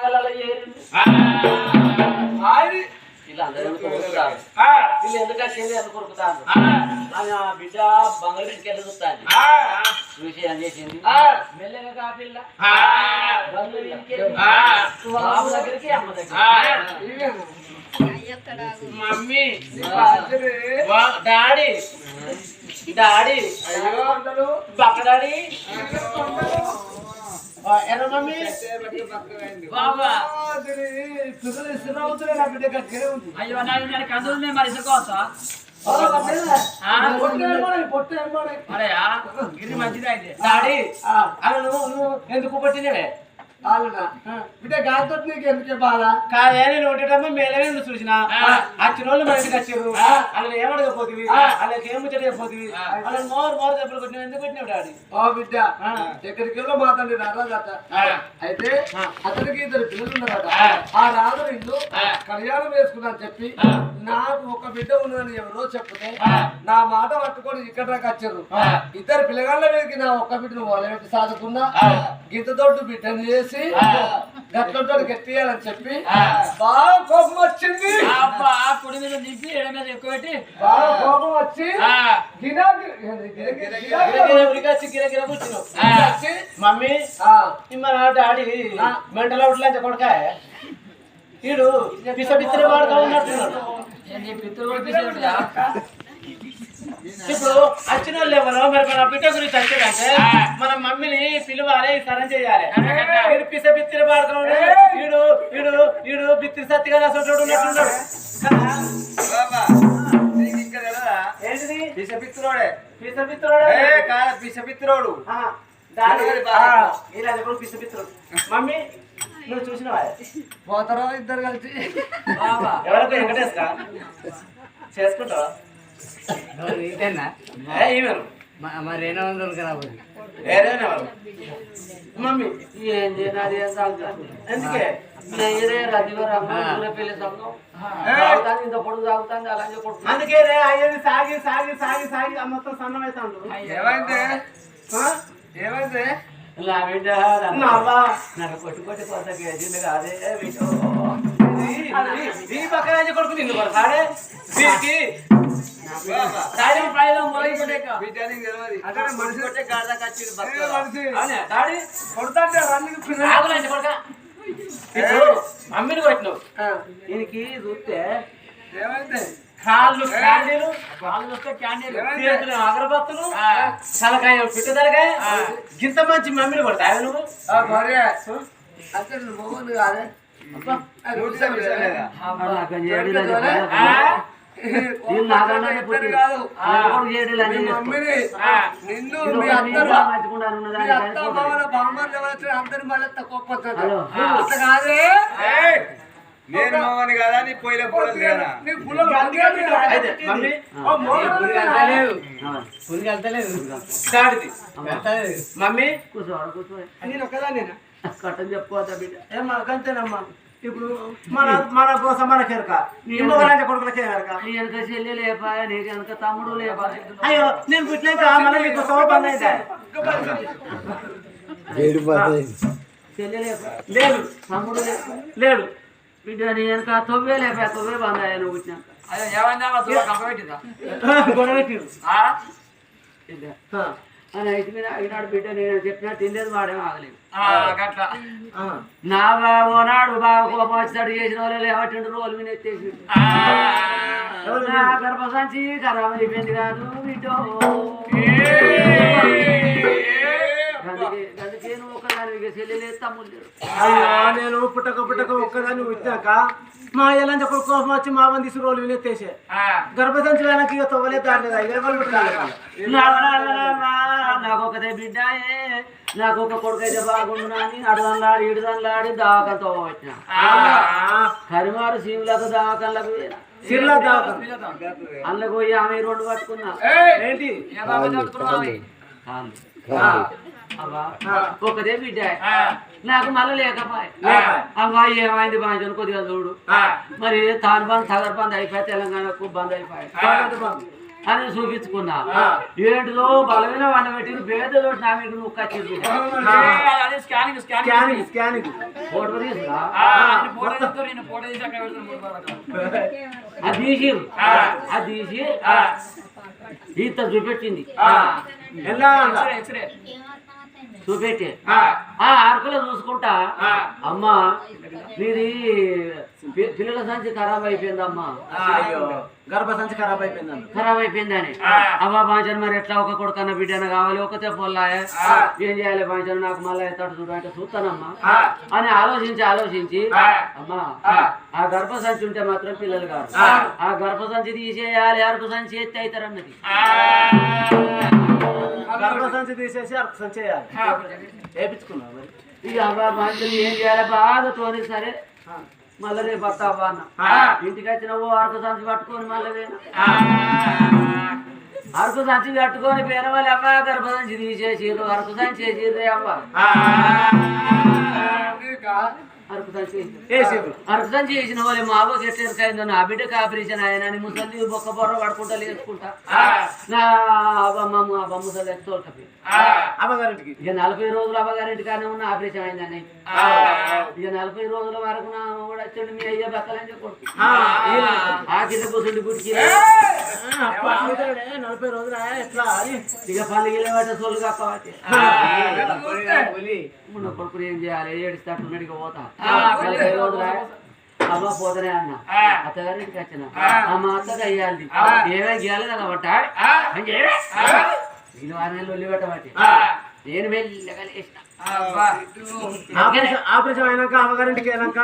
నాగలలో. వీళ్ళందరూ ఎందుకు కొరుకుతారు? ఆ, వీళ్ళు ఎందుకు వచ్చింది ఎందుకు కొరుకుతారు? ఆ, ఆమె ఆ బిడ్డ బంగారింటికి వెళ్ళి చూస్తాను ఆ, చూసి ఏం చేసింది. ఆ. మెల్లగా కాపిల్ల. ఆ, బంగారింటికి ఆ. బాబు దగ్గరికి అమ్మ దగ్గర ఆ. మమ్మీ. వా, డాడీ. డాడీ అయ్యో అందరూ. బక్క డాడీ అయ్యో నాకు నేను కందులు మరి ఇసుకోవచ్చా గిరి మంచిది అయితే. ఎందుకు పట్టినవే వాళ్ళనా? బిడ్డ గాలితో నీకు ఎందుకే బాధ? కాదే నేను ఒకటేటమ్మా మేలనే నువ్వు చూసిన వచ్చిన వాళ్ళు మన ఇంటికి వచ్చారు అలా ఏమడకపోతుంది అలాగే ఏం ముచ్చటపోతుంది అలా మోరు మోరు దెబ్బలు కొట్టినావు. ఎందుకు కొట్టినావు డాడీ? ఓ బిడ్డ ఎక్కడికి వెళ్ళో మాతండి రారాజట అయితే అతనికి ఇద్దరు పిల్లలు ఉన్నారట. ఆ. రాజు ఇల్లు కళ్యాణం వేసుకున్నా చెప్పి నాకు ఒక బిడ్డ ఉన్నదని ఎవరో చెప్తే నా మాట పట్టుకొని ఇక్కడ దాకా వచ్చారు ఇద్దరు పిల్లగాళ్ళ మీదకి నా ఒక్క బిడ్డను మొదలుపెట్టి సాదుకున్నా గింత దొడ్డు బిడ్డను చేసి గట్లతో గట్టియాలని చెప్పి బాగా కోపం వచ్చింది కుడి మీద నింపి ఎడ మీద ఎక్కువ పెట్టి బాగా కోపం వచ్చి మమ్మీ ఆ, మన డాడీ మెంటల్ అవుట్ లంచ కొడక వీడు పిస పిచ్చరి వాడుగా ఉన్నట్టున్నాడు ఇప్పుడు వచ్చిన వాళ్ళు ఎవరో మరి మన బిడ్డ గురించి వచ్చాడంటే మన మమ్మీని పిలవాలి సరం చేయాలి. వీడు పిస బిత్తిరి పాడుతున్నాడు వీడు వీడు వీడు బిత్తిరి సత్తిగా రాసుకుంటాడు ఉన్నట్టున్నాడు? ఏంటిది? పిసపిత్తురోడే. పిస బిత్తిరోడు ఏ, కాదు, పిసపిత్తురోడు. డాడీ పిల్లగాడి బాగా. ఇలా ఎప్పుడు పిస బిత్తిరోడు మమ్మీ నువ్వు చూసినవా? పోతారా ఇద్దరు కలిసి. బాబా ఎవరికి వెంకటేశ్వర చేసుకుంటావా. మరి ఎన్నో వందలు వాళ్ళు. మమ్మీ ఏం తాగుతాను ఎందుకే నేరే రదిలో రమ్మ పెళ్ళి సంఘం. తాగుతాను ఇంత పొడుగు తాగుతాను అలాగే కొడుకు అందుకే రే అయ్యేది సాగి సాగి సాగి సాగి మొత్తం సన్నమైతాడు. ఏమైంది ఏమైంది? నా బిడ్డ నా అవ్వ. నాకు కొట్టి కొట్టి కొత్త కేజీలు కాదే బిడ్డ ఈ- పక్కన కొడుకు నిన్ను కొడతాడే? ప్రాయం మనిషి కొట్టే వచ్చింది కొడతాంటే ఇప్పుడు మమ్మీని కొట్టినావు. దీనికి చూస్తే ఏమైంది? కాళ్ళు క్యాండీలు వాళ్ళు వస్తే క్యాండిల్ చేతులు అగరబత్తులు తలకాయ పిట్ట తలకాయ గింత మంచి మమ్మీని కొడతావు నువ్వు? అంటే నువ్వు మొగుడు కాదే? అది ఉంటే విషయమేగా. వీళ్ళు నాకన్నా ఇద్దరు పుట్టిరు. కాదు. ఆ, కొడుకు చేయడం అని మీ చేసుకో. మమ్మీని నిన్ను వీళ్ళు మీ ఒక అత్తరు నీళ్ళ మంచుకుంటారు ఉన్న మీ దానికి అత్త సరిపోతుంది. బావల బామ్మర్లు ఎవరైతే అందరి మళ్ళీ తక్కువ. అట్లా కాదే? నేను మామని కదా? నీ పోయిన పూల నీ మమ్మీ? నేను కట్టని చెప్పుకోవద్దా బిడ్డ? ఏమా గంతేనమ్మా. ఇప్పుడు మన మన కోసం మన కెరక. ఇంకొకరంటే కొడుకులకే ఎరక నీ వెనక చెల్లి లేపా నీకు వెనక తమ్ముడు లేపా. అయ్యో నేను పుట్టినాక మన నీకు సోపం అయితే చెల్లి లేపా. లేదు. తమ్ముడు లేడు బిడ్డ నీ వెనక తొవ్వే లేపా తొవ్వే బందాయ నువ్వు వచ్చినాక అయ్యో ఏమైందా అని అయితే మీద అయినాడు బిడ్డ నేను చెప్పినా తినలేదు వాడేమో ఆగలేదు. గట్ల. నా బాబు నాడు బాగా కోపం వచ్చాడు చేసిన వాళ్ళు లేవట్టిండు రోజులు మీద ఎత్తేసి నా గర్భసంచి ఖరాబ్ అయిపోయింది కాదు బిడ్డో అందుకే నువ్వు ఒకదానికి చెల్లెలేదు తమ్ముడు లేడు అయ్యో నేను పుట్టక పుట్టక ఒక్కదాన్ని వచ్చాక మా ఎలాంటి ఒకరు కోపం వచ్చి మా మంది రోజులు వినెత్తేసే. గర్భసంచి వెనక్కి ఇక తవ్వలే దారిలేదు ఐదు వాళ్ళు నాకు ఒకదే బిడ్డాయే నాకు ఒక కొడుకు అయితే బాగుండు అని అడదన్లాడి ఇడదన్లాడి దావకంతో వచ్చిన కరిమారు సీములకు దావకంలకు సిర్లా దాకా అందులో పోయి ఆమె రెండు పట్టుకున్నా. ఏంటి? ఒకదే బిడ్డ. నాకు మళ్ళీ లేకపోయే. అవ్వా ఏమైంది బాంచను కొద్దిగా చూడు. మరి తాను బంద్ సగర్ బంద్ అయిపోయి తెలంగాణకు బంద్ అయిపోయి. అని చూపించుకున్నా. ఏంటిదో బలమైన వంట పెట్టి పేదతో నా మీద నువ్వు కచ్చింది అదే ఫోటో తీసుకురా తీసి అది తీసి అది తీసి ఈత చూపెట్టింది. ఎక్స్రే చూపెట్టి. ఆ. అరకులో చూసుకుంటా. అమ్మా పి- పిల్లల సంచి ఖరాబ్ అయిపోయిందమ్మా. అయ్యో. గర్భసంచి ఖరాబ్ అయిపోయిందండి ఖరాబ్ అయిపోయిందని. అవ్వ బాంచన్ మరి ఎట్లా ఒక కొడుకన్న బిడ్డన కావాలి? ఒకతే పొల్లాయ. ఏం చేయాలి బాంచన్ నాకు మళ్ళీ ఎత్తాడు చూడు అంటే చూస్తానమ్మా. అని ఆలోచించి ఆలోచించి అమ్మా ఆ. గర్భ సంచి ఉంటే మాత్రం పిల్లలు కాదు ఆ. గర్భ సంచి తీసేయాలి అరకు సంచి ఎత్తి అవుతారన్నది గర్భసంచి తీసేసి అర్ధ సంచి చేయాలి వేపించుకున్నా మరి. ఇక బాంచన్ ఏం చేయాలి? సరే మళ్ళీ రేపు వస్తా అవ్వ అన్న. ఇంటికి వచ్చిన ఓ అరకు సంచి పట్టుకొని మళ్ళీ అరకు సంచి కట్టుకొని పేర వాళ్ళు అవ్వ గర్భ సంచి తీసేసిర్రు. అరకు సంచి వేసిర్రే అవ్వ. సంచి చేసిన వాళ్ళు మా అవ్వకి ఎట్లెరకైందో నా బిడ్డకి ఆపరేషన్ ఆయన అని ముసలి బొక్క బొర్ర పడుకుంటా లేచుకుంటా. నా అవ్వమ్మ అవ్వ ముసలి ఇక నలభై రోజులు అవ్వగారింటి కానీ ఉన్న ఆపరేషన్ అయిందని. ఇక నలభై రోజుల వరకు నా కూడా వచ్చాడు మీ అయ్య బక్కలని కొడుకు. ఆ. కింద కూర్చుండి గుడికి. నలభై రోజులు ఎట్లా ఇక పళ్ళు గిల్ల పట్టే సోళ్ళు కాకపోతే మొన్న కొడుకుని ఏం చేయాలి ఏడుస్తాడు పోతా నలభై రోజులు అమ్మ పోతనే అన్న అత్తగారింటికి వచ్చిన అమ్మ అత్తగా అయ్యాలి ఏమే గీయాలి కాబట్టి ఇది వారిని లొల్లి పెట్టబట్టి నేను లేచిన ఆపరేషన్ ఆపరేషన్ అయినాక అమ్మగారింటికి వెళ్ళాక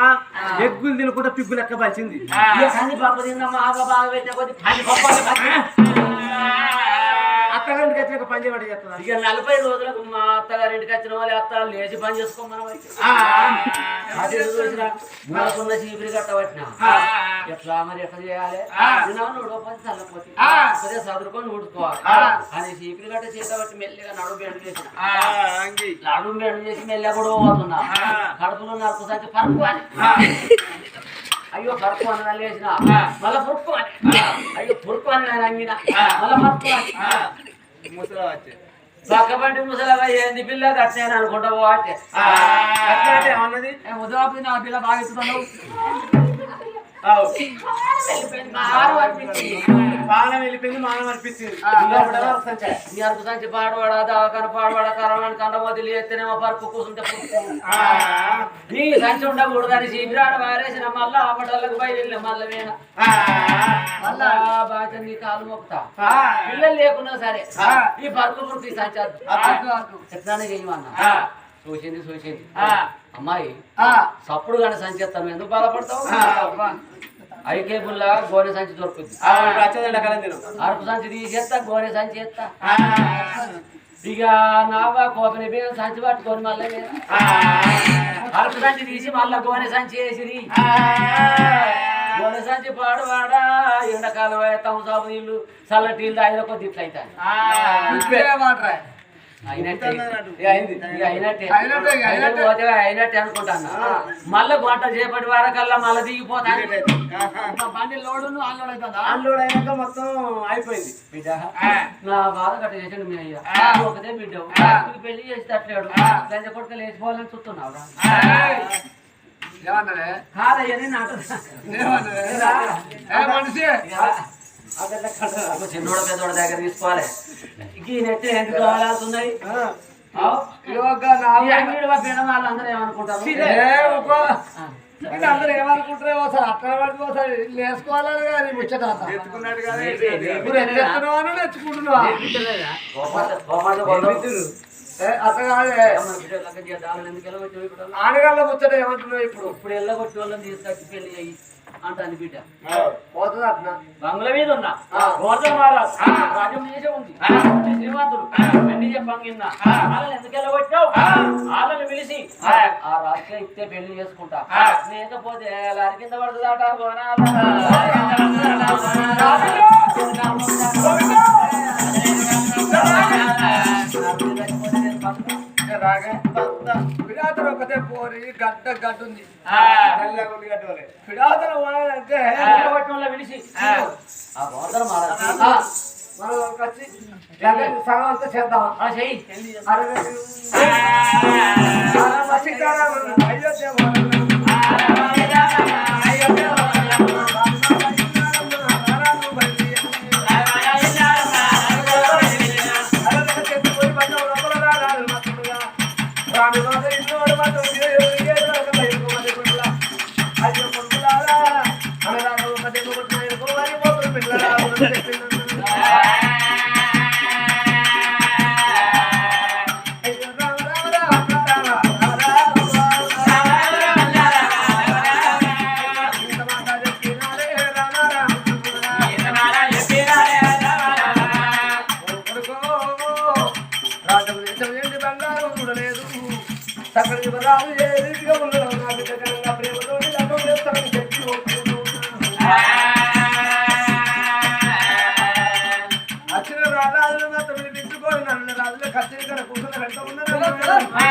ఎగ్గులు తినకుండా పిగ్గు లెక్క పలిచింది. అత్తగారింటికి వచ్చినాక పని చేయబడి చేస్తుందా ఇక నలభై రోజులకు మా అత్తగారింటికి వచ్చిన వాళ్ళు అత్త లేచి పని చేసుకోమని మనకున్న చీపిరి కట్టబట్టిన ఎట్లా మరి ఎట్లా చేయాలి? నిన్న ఉడకపోతే చల్లకపోతే అదే చదువుకొని ఉడుకోవాలి అని చీపిరి కట్ట చేత బట్టి మెల్లిగా నడుము బెండు చేసిన. నడుము బెండు చేసి మెల్లగా కూడా పోతున్నా. కడుపులో నరుకు సంచి పరుపు అని. అయ్యో పరుపు అని లేచిన మళ్ళా పురుపు అని. అయ్యో పురుపు అని నేను అంగిన. మళ్ళా పరుపు అని. ముసలా వచ్చే పక్కబండి ముసలగా ఏంది పిల్ల? కట్టాను అనుకుంటా అట్లా ఏమన్నది? ముసలాపు నా పిల్ల బాగా ఇస్తున్నావు బాణం వెళ్ళిపోయింది మానం అనిపించింది నీ అరకు సంచి పాడవాడా దవాఖాన పాడవాడా కండమోది లేస్తేనేమో పరుపు కూర్చుంటే పురుపు. నీ సంచి ఉండకూడదని చీపిరాడు వారేసిన మళ్ళా ఆపటలకు బయలు మళ్ళీ వేణ మళ్ళా బాగా నీ కాలు మొక్కుతా పిల్లలు లేకున్నా సరే ఈ పరుపు పురుపు సంచి. ఎట్లానే చేయమన్నా చూసింది చూసింది. అమ్మాయి సప్పుడు కానీ సంచి ఎత్తాను. ఎందుకు బాధపడతావు? ఐకే బుల్ల గోనె సంచి దొరుకుతుంది. అరకు సంచి తీసేస్తా గోనె సంచి ఎత్తా ఇక నావా కోపని బియ్యం సంచి పట్టుకొని మళ్ళీ అరకు సంచి తీసి మళ్ళా గోనె సంచి వేసిరి గోనె సంచి పాడువాడా ఎండాకాలం సాగు నీళ్ళు చల్లటి నీళ్ళు ఆయన కొద్ది ఇట్లా. అవుతాయి అయినట్టే. అనుకుంటాను. మళ్ళీ గంట చేపటి వారకల్లా మళ్ళీ దిగిపోతాను బండి లోడు అన్లోడ్ అవుతుందా అన్లోడ్ అయినాక మొత్తం అయిపోయింది. బిడ్డ నా బాధ కట్ట చేసాడు మీ అయ్యా. ఒకదే బిడ్డ. పెళ్ళి చేసి తట్టలేడు గంజ కొడుక లేచిపోవాలని చూస్తున్నావు ఏమన్నదే కాదయ్యా నేను ఏ మనిషి? చిన్నోడ పెద్దోడ దగ్గర తీసుకోవాలి. ఈ నెట్టి ఎందుకు కావాల్సి వాళ్ళందరూ ఏమనుకుంటారు? అందరూ ఏమనుకుంటారేమో సార్? అక్కడ పడుకో సార్ వేసుకోవాలని కానీ ముచ్చట. ఎత్తుకున్నాడు కదా ఇప్పుడు. ఎంత ఎత్తున్నావా అని నెచ్చుకుంటున్నావా ఏ, అట్లా కాదే ఆనగాళ్ళ ముచ్చట ఏమంటున్నావు ఇప్పుడు? ఇప్పుడు ఎల్లగొట్టి వాళ్ళని తీసుకొచ్చి పెళ్ళి చేయి. అంటాను బిడ్డ పోతుంది అట్లా బంగ్లా మీద ఉన్నా గోవర్ధన మహారాజ్ రాజ్యం చేసే ఉంది శ్రీమంతుడు పెళ్ళి చెప్పంగిన్నా వాళ్ళని ఎందుకు వెళ్ళగొట్టావు వాళ్ళని పిలిచి ఆ రాజ్యం ఇస్తే పెళ్ళి చేసుకుంటా లేకపోతే లారి కింద పడుతుందట రాగా పిడాతలు ఒకటే పోరి గడ్డ గడ్డ ఉంది ఆ. గోవర్ధన మహారాజ్ మనం వచ్చి జగన్ సగం అంతా చేద్దాం ఆ, ఏ రీతిగా ఉండడం నా బిడ్డ ప్రేమతో లగ్నం చేస్తానని చెప్పి వచ్చిన మాత్రం నన్ను రాజులు కూర్చున్న వెంట ఉన్నారు